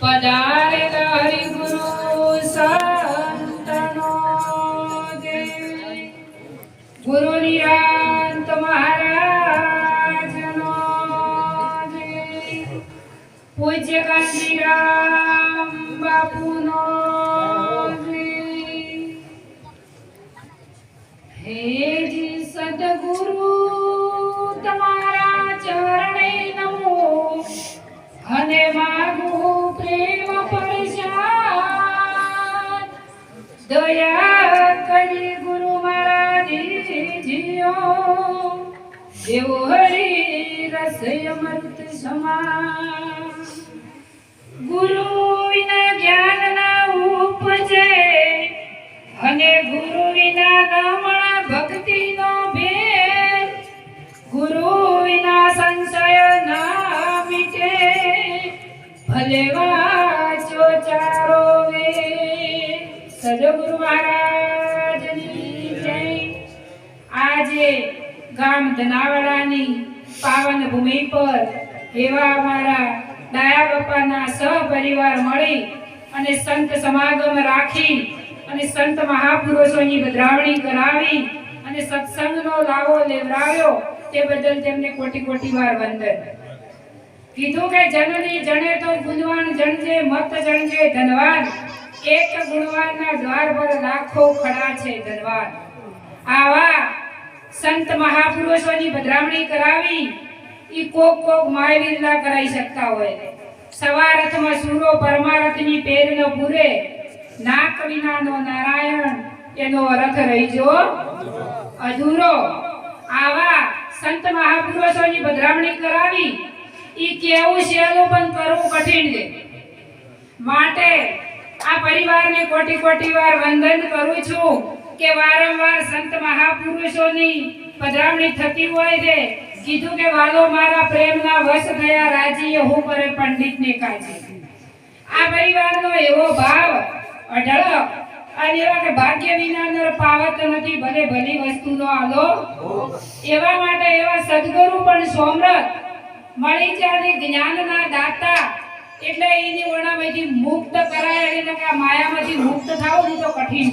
પધારે હરિ ગુરુ સંતનો ગુરુ નિરાંત મહારાજનો જય. પૂજ્ય કાંતિરામ બાપુનો હે જી સદગુરુ, તમારા ચરણે નમો. અને માગું દયા કરી ગુરુ મારા જીઓ દેવો હરી રસય અમૃત સમા ગુરુ વિના જ્ઞાન ના ઉપજે અને ગુરુ વિના ગામણા ભક્તિ આજે ગામ ધનાવાડાની પાવન ભૂમિ પર એવા અમારા દયા બાપાના સહપરિવાર મળી અને સંત સમાગમ રાખી અને સંત મહાપુરુષોની વધાવણી કરાવી અને સત્સંગનો લાવો લેવડાવ્યો તે બદલ તેમને કોટી કોટી વાર વંદન. કીધું કે જનની જણે તો ગુણવાન જણજે, મત જણજે ધનવાન. એક ગુણવાનના દ્વાર પર લાખો ખડા છે દરબાર આવા સંત મહાપુરુષોની બદરામણી કરાવી ઈ કોક કોક મહાવીરના કરાઈ શકતા હોય. સવારથમાં સૂરો પરમારથની પેરનો પૂરે. નાક વિનાનો નારાયણ એનો અર્થ રહીજો અધૂરો. આવા સંત મહાપુરુષોની બદરામણી કરાવી ઈ કેવું શેરું પણ કરવું કઠિન છે. માટે આ પરિવારને કોટી કોટી વાર વંદન કરું છું કે વારંવાર સંત મહાપુરુષોની પધરામણી થતી હોય છે. કીધું કે વાલો મારા પ્રેમના વશ થયા રાજીએ હું કરે પંડિતને કાજી. આ પરિવારનો એવો ભાવ, અઢળક અને એવા કે ભાગ્ય વિના પાવત નથી, ભલે ભલી વસ્તુનો આલો. એવા માટે એવા સદગુરુ પણ સોમરથ, મળી જ્ઞાનના દાતા, એટલે એની કરાય એટલે કે આ માયામાંથી મુક્ત થવું તો કઠિન.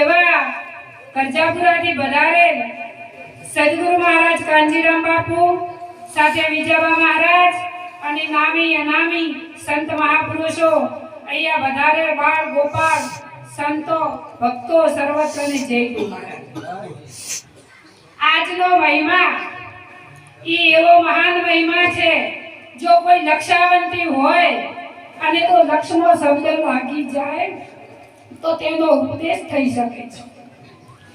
એવા કરજાપુરાથી વધારેલ સદગુરુ મહારાજ કાંજીરામ બાપુ સાથે વિજયબા મહારાજ અને નામી અનામી સંત મહાપુરુષો, અહીંયા વધારે બાળ ગોપાલ સંતો, ભક્તો સર્વત્રને જય ગુરુ આજનો મહિમા એ એવો મહાન મહિમા છે, જો કોઈ લક્ષાવંતી હોય અને તો લક્ષ્મો શબ્દ લાગી જાય તો તેનો ઉપદેશ થઈ શકે છે.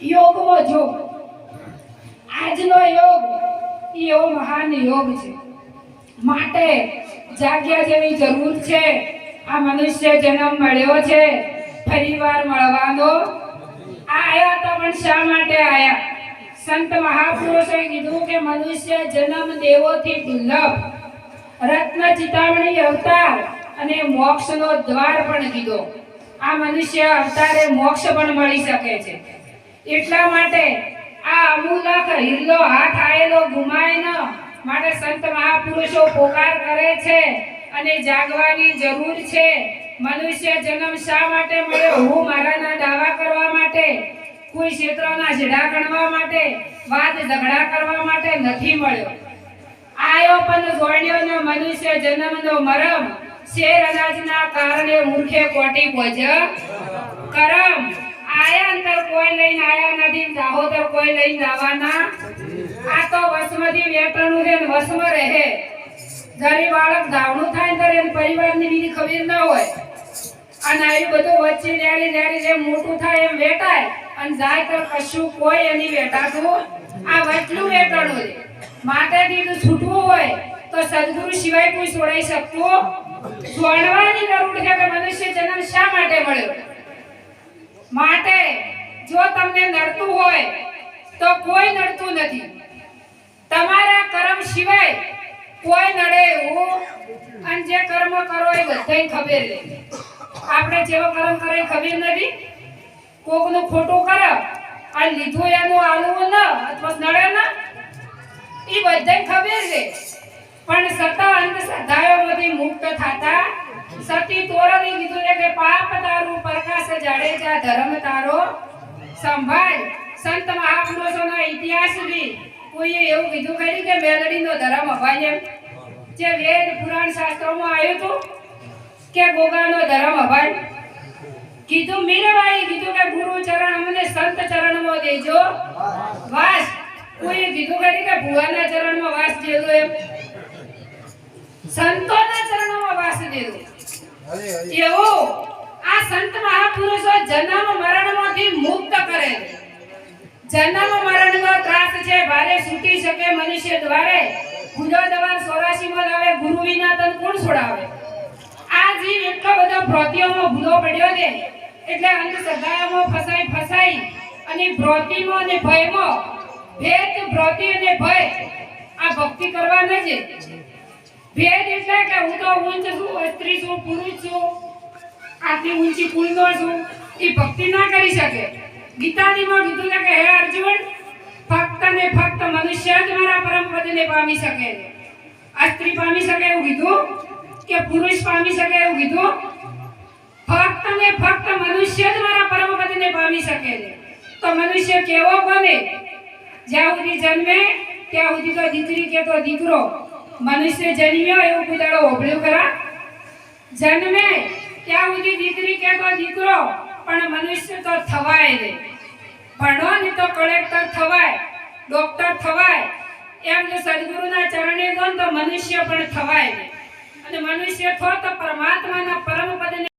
યોગમાં જો આજનો યોગ એવો મહાન યોગ છે. માટે જાગ્યા જેવી જરૂર છે. આ મનુષ્ય જન્મ મળ્યો છે. ફરીવાર મળવાનો. આ આયા તો પણ શા માટે આયા? સંત મહાપુરુષોએ કીધું કે મનુષ્ય જન્મ દેવોથી દુર્લભ. રત્ન ચિતામણી અવતાર અને મોક્ષનો દ્વાર પણ કીધો. આ મનુષ્ય અવતારે મોક્ષ પણ મળી શકે છે. એટલા માટે આ અમૂલક હિલ્લો હાથ આયેલો ગુમાય ન માટે સંત મહાપુરુષો પોકાર કરે છે અને જાગવાની જરૂર છે. મનુષ્ય જન્મ શા માટે મળ્યો? હું મારાના દાવા કરવા માટે, કોઈ ક્ષેત્રના ઝેડા ગણવા માટે, વાદ ઝઘડા કરવા માટે નથી મળ્યો. આયો પણ જોડ્યો મનુષ્ય જન્મનો મરમ શેર અનાજના કારણે મૂર્ખે કોટી ભોજ. કરમ, આયા અંતર કોઈ લઈને આયા નથી દાહોદર કોઈ લઈને જવાના આ તો વસમાંથી વેટણું છે વસમ રહે. જ્યારે બાળક ધાવણું થાય ત્યારે એને પરિવારની બીજી ખબર ના હોય. અને આવી બધું વચ્ચે જ્યારે જ્યારે જેમ મોટું થાય એમ વેટાય. અને જાય તો કશું કોઈ એની વેટાતું આ વચલું વેટાણું છે. માતાજી છૂટવું હોય તો સદગુરુ સિવાય કોઈ છોડાઈ શકતું છોડવાની જરૂર છે કે મનુષ્ય જન્મ શા માટે મળ્યો? માટે જો તમને નડતું હોય તો કોઈ નડતું નથી. તમારા કર્મ સિવાય કોઈ નડે એવું. અને જે કર્મ કરો એ બધાય ખબર લે. આપણે જેવો કર્મ કરે એ ખબર નથી. કોકનું ખોટું કરે અને લીધું એનું આલવું ન અથવા નડે ન, એ બધાય ખબર છે પણ સતા અંધશ્રદ્ધાઓમાંથી મુક્ત થાતા સતી તોરણે કીધું ને કે પાપ તારું પ્રકાશ જાડેજા ધર્મ તારો સંભાળ. સંત મહાપુરુષોના ઇતિહાસથી કોઈએ એવું કીધું ખરી કે મેલડીનો ધર્મ અભાય એમ. જે વેદ પુરાણ શાસ્ત્રોમાં આવ્યું હતું કે ગોગાનો ધર્મ અભાય. કીધું મીરાબાઈ કીધું કે ગુરુ ચરણ અમને સંત ચરણમાં દેજો. વાસ. કોઈએ કીધું ખરી કે ભુવાના ચરણમાં વાસ દેજો એમ. સંતોના ચરણોમાં વાસ દેજો એવું આ સંત મહાપુરુષો જન્મ મરણમાંથી મુક્ત કરે. જન્મ મરણનો ત્રાસ છે ભારે છૂટી શકે મનુષ્ય દ્વારે. ગુજો દવાન 84 માં લાવે ગુરુ વિના તન કોણ છોડાવે? આ જીવ એટલો બધો ભ્રોતિઓમાં ભૂલો પડ્યો છે એટલે અંધશ્રદ્ધાઓમાં ફસાઈ ફસાઈ અને ભ્રોતિમાં અને ભયમાં ભેદ ભ્રોતિ અને ભય આ ભક્તિ કરવા ન છે. ભેદ એટલે કે હું તો ઊંચ છું, સ્ત્રી છું, પુરુષ છું. આટલી ઊંચી કુળનો છું. એ ભક્તિ ના કરી શકે. ગીતાજીમાં કીધું છે કે, હે અર્જુન, ફક્ત ને ફક્ત મનુષ્ય જ મારા પરમ પદને પામી શકે આ સ્ત્રી પામી શકે એવું કીધું કે પુરુષ પામી શકે એવું કીધું? ફક્ત ને ફક્ત મનુષ્ય જ મારા પરમ પદને પામી શકે તો મનુષ્ય કેવો બને જ્યાં સુધી જન્મે, ત્યાં સુધી તો દીકરી કે તો દીકરો. મનુષ્ય જન્મ્યો એવું કોઈ દાડો હોભળ્યું ખરા? જન્મે ત્યાં સુધી દીકરી કે તો દીકરો, પણ મનુષ્ય તો થવાય રે ભણો ને તો કલેક્ટર થવાય ડોક્ટર થવાય. એમ જો સદગુરુના ચરણે ગયો તો મનુષ્ય પણ થવાય રે અને મનુષ્ય થો તો પરમાત્માના પરમ પદને